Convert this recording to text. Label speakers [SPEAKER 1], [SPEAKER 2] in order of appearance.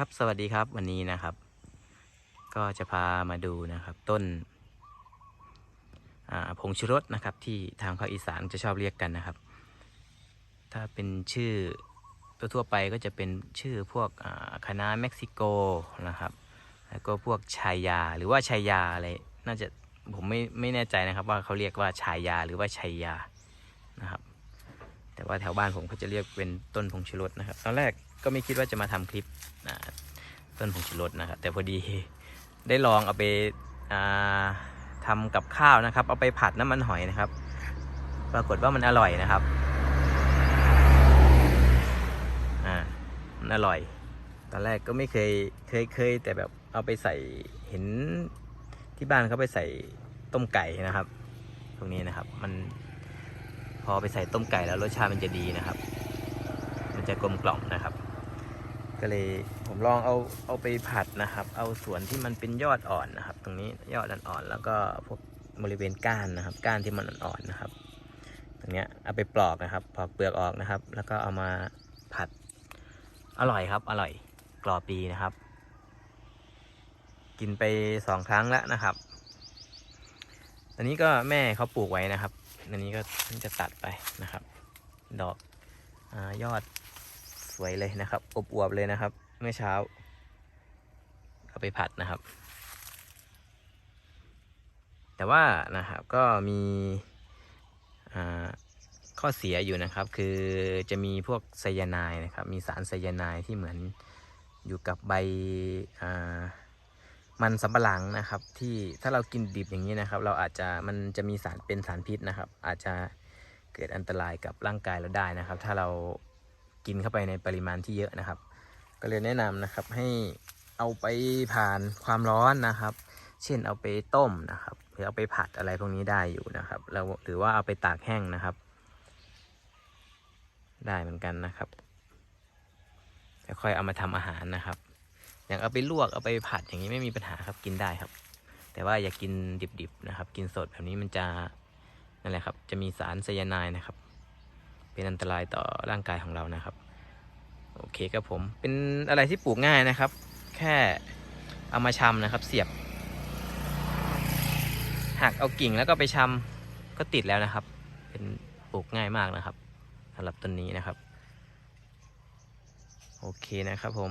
[SPEAKER 1] ครับสวัสดีครับวันนี้นะครับ ก็จะพามาดูนะครับต้นผงชูรสนะครับที่ทางภาคอีสานจะชอบเรียกกันนะครับ ถ้าเป็นชื่อทั่วไปก็จะเป็นชื่อพวกคณะเม็กซิโกนะครับแล้วก็พวกชายาหรือว่าชายาอะไรน่าจะผมไม่ไม่แน่ใจนะครับว่าเขาเรียกว่าชายาหรือว่าชายา ว่าแถวบ้านผมเขาจะเรียกเป็นต้นผงชูรสนะครับ ตอนแรกก็ไม่คิดว่าจะมาทำคลิปนะต้นผงชูรสนะครับ แต่พอดีได้ลองเอาไปาทำกับข้าวนะครับ เอาไปผัดน้ำมันหอยนะครับ ปรากฏว่ามันอร่อยนะครับอ่ามันอร่อย ตอนแรกก็ไม่เคยเคยเคยแต่แบบเอาไปใส่เห็นที่บ้านเขาไปใส่ต้มไก่นะครับ ตรงนี้นะครับ มัน พอไปใส่ต้มไก่แล้วรสชาติมันจะดีนะครับ มันจะกลมกล่อมนะครับ ก็เลยผมลองเอาเอาไปผัดนะครับ เอาส่วนที่มันเป็นยอดอ่อนนะครับ ตรงนี้ยอดอ่อนๆแล้วก็พวกบริเวณก้านนะครับ ก้านที่มันอ่อนๆนะครับ ตรงเนี้ยเอาไปปลอกนะครับปลอกเปลือกออกนะครับ แล้วก็เอามาผัดอร่อยครับ อร่อยกรอบดีนะครับ กินไปสองครั้งแล้วนะครับอันนี้ก็แม่เขาปลูกไว้นะครับ อันนี้ก็เพิ่งจะตัดไปนะครับ ดอกอยอดสวยเลยนะครับ อบอวบเลยนะครับ เมื่อเช้า เอาไปผัดนะครับ แต่ว่านะครับก็มีข้อเสียอยู่นะครับ คือจะมีพวกไซยาไนด์นะครับ มีสารไซยาไนด์ที่เหมือนอยู่กับใบอ่า มันสำปะหลังนะครับ ที่ถ้าเรากินดิบอย่างนี้นะครับ เราอาจจะมันจะมีสารเป็นสารพิษนะครับ อาจจะเกิดอันตรายกับร่างกายเราได้นะครับ ถ้าเรากินเข้าไปในปริมาณที่เยอะนะครับ ก็เลยแนะนำนะครับให้เอาไปผ่านความร้อนนะครับ เช่นเอาไปต้มนะครับหรือเอาไปผัดอะไรพวกนี้ได้อยู่นะครับแล้วหรือว่าเอาไปตากแห้งนะครับ ได้เหมือนกันนะครับแล้วค่อยเอามาทำอาหารนะครับ อย่างเอาไปลวกเอาไปผัดอย่างนี้ไม่มีปัญหาครับกินได้ครับ แต่ว่าอย่ากินดิบๆนะครับ กินสดแบบนี้มันจะนั่นแหละครับ จะมีสารไซยาไนด์นะครับ เป็นอันตรายต่อร่างกายของเรานะครับ โอเคครับผมเป็นอะไรที่ปลูกง่ายนะครับ แค่เอามาชำนะครับ เสียบหักเอากิ่งแล้วก็ไปชำก็ติดแล้วนะครับ เป็นปลูกง่ายมากนะครับสำหรับต้นนี้นะครับ โอเคนะครับผม